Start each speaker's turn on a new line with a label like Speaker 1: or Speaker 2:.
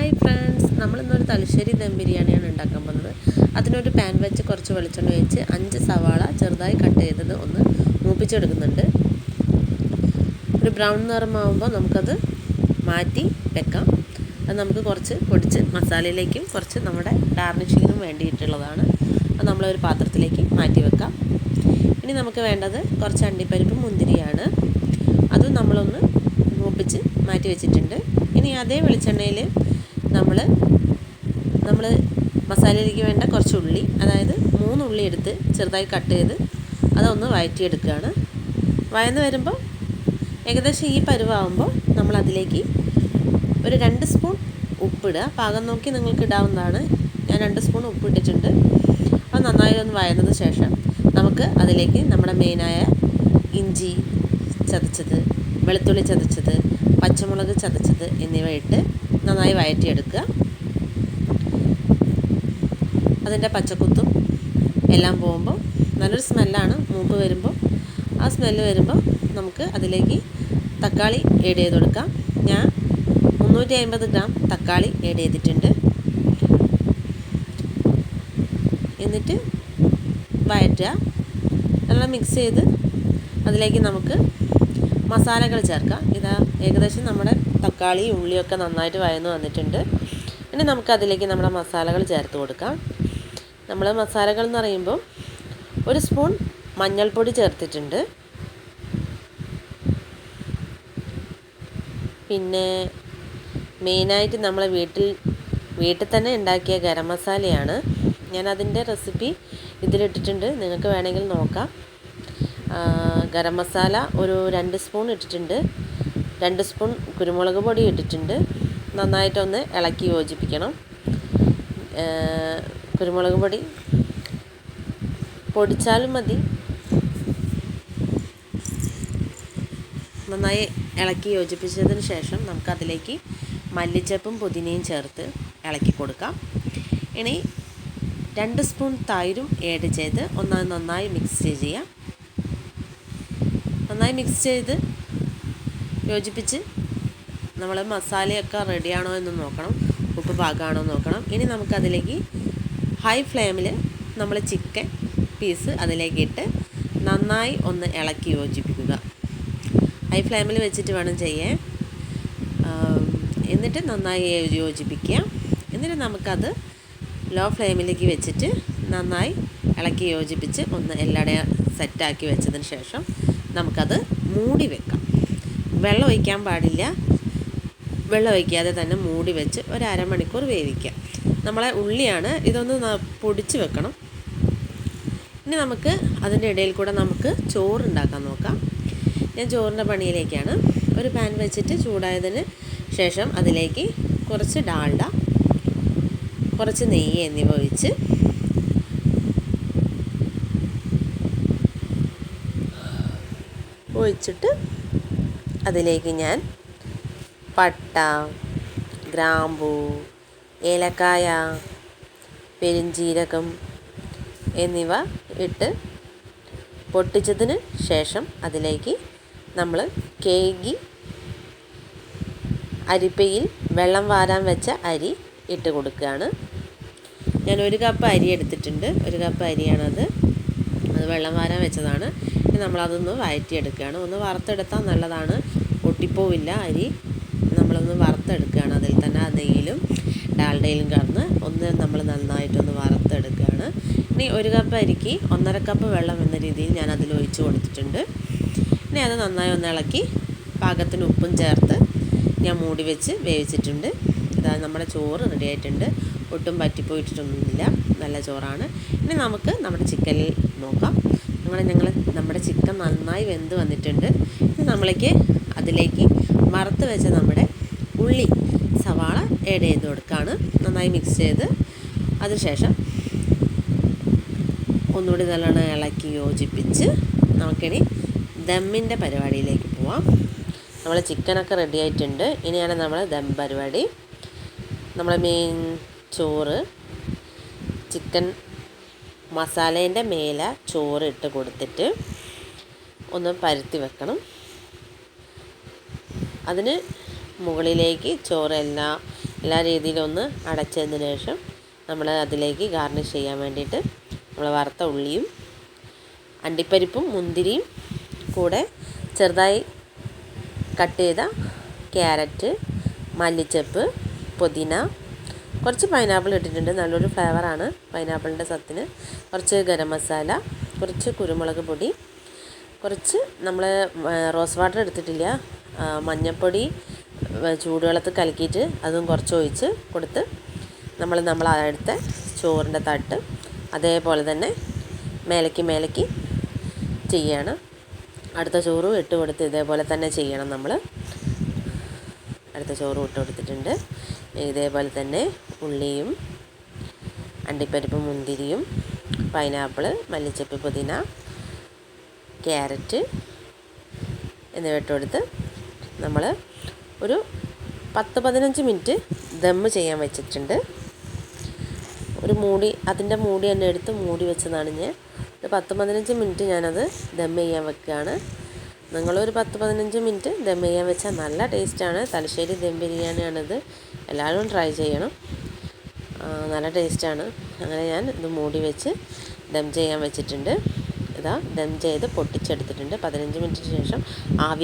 Speaker 1: Hi friends നമ്മളിന്നൊരു തലശ്ശേരി ദം ബിരിയാണിയാണ് ഉണ്ടാക്കാൻ പോകുന്നത്. അതിനൊരു പാൻ വെച്ച് കുറച്ച് വെളിച്ചെണ്ണ ഒഴിച്ച് അഞ്ച് സവാള ചെറുതായി കട്ട് ചെയ്തത് ഒന്ന് മൂപ്പിച്ചെടുക്കുന്നുണ്ട്. ഒരു ബ്രൗൺ നിറമാകുമ്പോൾ നമുക്കത് മാറ്റി വെക്കാം. അത് നമുക്ക് കുറച്ച് പൊടിച്ച് മസാലയിലേക്കും കുറച്ച് നമ്മുടെ ഗാർണിഷിങ്ങിനും വേണ്ടിയിട്ടുള്ളതാണ്. അത് നമ്മളൊരു പാത്രത്തിലേക്ക് മാറ്റി വെക്കാം. ഇനി നമുക്ക് വേണ്ടത് കുറച്ച് അണ്ടിപ്പരിപ്പ് മുന്തിരിയാണ്. അതും നമ്മളൊന്ന് മൂപ്പിച്ച് മാറ്റി വെച്ചിട്ടുണ്ട്. ഇനി അതേ വെളിച്ചെണ്ണയിൽ നമ്മൾ നമ്മൾ മസാലയിലേക്ക് വേണ്ട കുറച്ച് ഉള്ളി അതായത് മൂന്ന് ഉള്ളി എടുത്ത് ചെറുതായി കട്ട് ചെയ്ത് അതൊന്ന് വഴറ്റിയെടുക്കുകയാണ് വയന്ന് വരുമ്പോൾ ഏകദേശം ഈ പരുവാകുമ്പോൾ നമ്മൾ അതിലേക്ക് ഒരു രണ്ട് സ്പൂൺ ഉപ്പിടുക. പാകം നോക്കി നിങ്ങൾക്ക് ഇടാവുന്നതാണ്. ഞാൻ രണ്ട് സ്പൂൺ ഉപ്പ് ഇട്ടിട്ടുണ്ട് അത് നന്നായി ഒന്ന് വയന്നതിന് ശേഷം നമുക്ക് അതിലേക്ക് നമ്മുടെ മെയിനായ ഇഞ്ചി ചതച്ചത് വെളുത്തുള്ളി ചതച്ചത് പച്ചമുളക് ചതച്ചത് എന്നിവ ഇട്ട് നന്നായി വഴറ്റിയെടുക്കുക അതിന്റെ പച്ചക്കുത്തും എല്ലാം പോകുമ്പോൾ നല്ലൊരു സ്മെല്ലാണ്. മൂപ്പ് വരുമ്പോൾ ആ സ്മെല്ല് വരുമ്പോൾ നമുക്ക് അതിലേക്ക് തക്കാളി ഏഡ് ചെയ്ത് കൊടുക്കാം. ഞാൻ മുന്നൂറ്റി അമ്പത് ഗ്രാം തക്കാളി ഏഡ് ചെയ്തിട്ടുണ്ട്. എന്നിട്ട് വഴറ്റുക നല്ല മിക്സ് ചെയ്ത് അതിലേക്ക് നമുക്ക് മസാലകൾ ചേർക്കാം ഇതാ ഏകദേശം നമ്മുടെ തക്കാളി ഉള്ളിയൊക്കെ നന്നായിട്ട് വയന്ന് വന്നിട്ടുണ്ട്. ഇനി നമുക്കതിലേക്ക് നമ്മുടെ മസാലകൾ ചേർത്ത് കൊടുക്കാം. നമ്മൾ മസാലകൾ എന്ന് പറയുമ്പോൾ ഒരു സ്പൂൺ മഞ്ഞൾപ്പൊടി ചേർത്തിട്ടുണ്ട്. പിന്നെ മെയിനായിട്ട് നമ്മളെ വീട്ടിൽ വീട്ടിൽ തന്നെ ഉണ്ടാക്കിയ ഗരം മസാലയാണ്. ഞാൻ അതിന്റെ റെസിപ്പി ഇതിലിട്ടിട്ടുണ്ട്. നിങ്ങൾക്ക് വേണമെങ്കിൽ നോക്കാം. ഗരം മസാല ഒരു രണ്ട് സ്പൂൺ ഇട്ടിട്ടുണ്ട്. രണ്ട് സ്പൂൺ കുരുമുളക് പൊടി ഇട്ടിട്ടുണ്ട്. നന്നായിട്ടൊന്ന് ഇളക്കി യോജിപ്പിക്കണം. കുരുമുളക് പൊടി പൊടിച്ചാലും മതി. നന്നായി ഇളക്കി യോജിപ്പിച്ചതിന് ശേഷം നമുക്കതിലേക്ക് മല്ലിച്ചപ്പും പുതിനയും ചേർത്ത് ഇളക്കി കൊടുക്കാം. ഇനി രണ്ട് സ്പൂൺ തൈരും ഏഡ് ചെയ്ത് ഒന്ന് നന്നായി മിക്സ് ചെയ്യാം. നന്നായി മിക്സ് ചെയ്ത് യോജിപ്പിച്ച് നമ്മൾ മസാലയൊക്കെ റെഡിയാണോ എന്ന് നോക്കണം ഉപ്പ് പാകമാണോ എന്ന് നോക്കണം. ഇനി നമുക്കതിലേക്ക് ഹൈ ഫ്ലെയിമിൽ നമ്മൾ ചിക്കൻ പീസ് അതിലേക്ക് ഇട്ട് നന്നായി ഒന്ന് ഇളക്കി യോജിപ്പിക്കുക. ഹൈ ഫ്ലെയിമിൽ വെച്ചിട്ട് വേണം ചെയ്യാൻ. എന്നിട്ട് നന്നായി യോജിപ്പിക്കുക. എന്നിട്ട് നമുക്കത് ലോ ഫ്ലെയിമിലേക്ക് വെച്ചിട്ട് നന്നായി ഇളക്കി യോജിപ്പിച്ച് ഒന്ന് എല്ലാടെ സെറ്റാക്കി വെച്ചതിന് ശേഷം നമുക്കത് മൂടി വെക്കാം. വെള്ളം ഒഴിക്കാൻ പാടില്ല. വെള്ളം ഒഴിക്കാതെ തന്നെ മൂടി വെച്ച് ഒരു അരമണിക്കൂർ വേവിക്കുക നമ്മളെ ഉള്ളിയാണ് ഇതൊന്ന് പൊടിച്ച് വെക്കണം. ഇനി നമുക്ക് അതിന്റെ ഇടയിൽ കൂടെ നമുക്ക് ചോറ് ഉണ്ടാക്കാൻ നോക്കാം. ഞാൻ ചോറിന്റെ പണിയിലേക്കാണ്. ഒരു പാൻ വെച്ചിട്ട് ചൂടായതിന് ശേഷം അതിലേക്ക് കുറച്ച് ഡാൾഡ കുറച്ച് നെയ്യ് എന്നിവ ഒഴിച്ച് ഒഴിച്ചിട്ട് അതിലേക്ക് ഞാൻ പട്ട ഗ്രാമ്പൂ ഏലക്കായ പെരിഞ്ചീരകം എന്നിവ ഇട്ട് പൊട്ടിച്ചതിന് ശേഷം അതിലേക്ക് നമ്മൾ കേകി അരിപ്പയിൽ വെള്ളം വാരാൻ വെച്ച അരി ഇട്ട് കൊടുക്കുകയാണ്. ഞാൻ ഒരു കപ്പ് അരി എടുത്തിട്ടുണ്ട്. ഒരു കപ്പ് അരിയാണത്. അത് വെള്ളം വാരാൻ വെച്ചതാണ്. നമ്മളതൊന്ന് വഴറ്റിയെടുക്കുകയാണ് ഒന്ന് വറുത്തെടുത്താൽ നല്ലതാണ്. ഒട്ടിപ്പോവില്ല അരി. നമ്മളൊന്ന് വറുത്തെടുക്കുകയാണ്. അതിൽ തന്നെ നെയ്യിലും ഡാൽഡയിലും കടന്ന് ഒന്ന് നമ്മൾ നന്നായിട്ടൊന്ന് വറുത്തെടുക്കുകയാണ്. ഇനി ഒരു കപ്പ് അരിക്ക് ഒന്നര കപ്പ് വെള്ളം എന്ന രീതിയിൽ ഞാൻ അതിൽ ഒഴിച്ച് കൊടുത്തിട്ടുണ്ട്. ഇനി അത് നന്നായി ഒന്ന് ഇളക്കി പാകത്തിന് ഉപ്പും ചേർത്ത് ഞാൻ മൂടി വെച്ച് വേവിച്ചിട്ടുണ്ട്. ഇതാ നമ്മുടെ ചോറ് റെഡി ആയിട്ടുണ്ട്. ഒട്ടും പറ്റിപ്പോയിട്ടൊന്നുമില്ല നല്ല ചോറാണ്. ഇനി നമുക്ക് നമ്മുടെ ചിക്കനിൽ നോക്കാം. അങ്ങനെ ഞങ്ങൾ നമ്മുടെ ചിക്കൻ നന്നായി വെന്ത് വന്നിട്ടുണ്ട്. ഇനി നമ്മളേക്ക് അതിലേക്ക് വറുത്ത് വെച്ച നമ്മുടെ ഉള്ളി സവാള ആഡ് ചെയ്ത് കൊടുക്കുകയാണ് നന്നായി മിക്സ് ചെയ്ത്. അതിനുശേഷം ഒന്നുകൂടി നല്ലോണം ഇളക്കി യോജിപ്പിച്ച് നമുക്കിനി ദമ്മിന്റെ പരിപാടിയിലേക്ക് പോവാം. നമ്മൾ ചിക്കനൊക്കെ റെഡി ആയിട്ടുണ്ട്. ഇനിയാണ് നമ്മൾ ദം പരിപാടി. നമ്മൾ മെയിൻ ചോറ് ചിക്കൻ മസാലേന്റെ മേലെ ചോറ് ഇട്ട് കൊടുത്തിട്ട് ഒന്ന് പരുത്തി വെക്കണം. അതിന് മുകളിലേക്ക് ചോറെല്ലാം എല്ലാ രീതിയിലും ഒന്ന് അടച്ചതിന് ശേഷം നമ്മൾ അതിലേക്ക് ഗാർണിഷ് ചെയ്യാൻ വേണ്ടിയിട്ട് നമ്മൾ വറുത്ത ഉള്ളിയും അണ്ടിപ്പരിപ്പും മുന്തിരിയും കൂടെ ചെറുതായി കട്ട് ചെയ്ത ക്യാരറ്റ് മല്ലിച്ചപ്പ് പുതിന കുറച്ച് പൈനാപ്പിൾ ഇട്ടിട്ടുണ്ട്. നല്ലൊരു ഫ്ലേവറാണ് പൈനാപ്പിളിന്റെ സത്തിന്. കുറച്ച് ഗരം മസാല കുറച്ച് കുരുമുളക് പൊടി കുറച്ച് നമ്മൾ റോസ് വാട്ടർ എടുത്തിട്ടില്ല. മഞ്ഞൾപ്പൊടി ചൂടുവെള്ളത്തിൽ കലക്കിയിട്ട് അതും കുറച്ച് ഒഴിച്ച് കൊടുത്ത് നമ്മൾ നമ്മൾ അടുത്ത ചോറിന്റെ തട്ട് അതേപോലെ തന്നെ മേലയ്ക്ക് മേലയ്ക്ക് ചെയ്യാണ്. അടുത്ത ചോറും ഇട്ട് കൊടുത്ത് ഇതേപോലെ തന്നെ ചെയ്യണം നമ്മൾ അടുത്ത ചോറും ഇട്ട് കൊടുത്തിട്ടുണ്ട്. ഇതേപോലെ തന്നെ ഉള്ളിയും അണ്ടിപ്പരിപ്പ് മുന്തിരിയും പൈനാപ്പിൾ മല്ലിച്ചപ്പ് പുതിന ക്യാരറ്റ് എന്നിവ ഇട്ടുകൊടുത്ത് നമ്മൾ ഒരു പത്ത് പതിനഞ്ച് മിനിറ്റ് ദം ചെയ്യാൻ വെച്ചിട്ടുണ്ട്. ഒരു മൂടി അതിന്റെ മൂടി തന്നെ എടുത്ത് മൂടി വെച്ചതാണ് ഞാൻ. ഒരു പത്ത് പതിനഞ്ച് മിനിറ്റ് ഞാനത് ദം ചെയ്യാൻ വെക്കുകയാണ്. നിങ്ങളൊരു പത്ത് പതിനഞ്ച് മിനിറ്റ് ദം ചെയ്യാൻ വെച്ചാൽ നല്ല ടേസ്റ്റാണ്. തലശ്ശേരി ദം ബിരിയാണിയാണിത്. എല്ലാവരും ട്രൈ ചെയ്യണം. നല്ല ടേസ്റ്റാണ്. അങ്ങനെ ഞാൻ ഇത് മൂടി വെച്ച് ദം ചെയ്യാൻ വെച്ചിട്ടുണ്ട്. ഇതാ ദം ചെയ്ത് പൊട്ടിച്ചെടുത്തിട്ടുണ്ട്. പതിനഞ്ച് മിനിറ്റിന് ശേഷം ആവി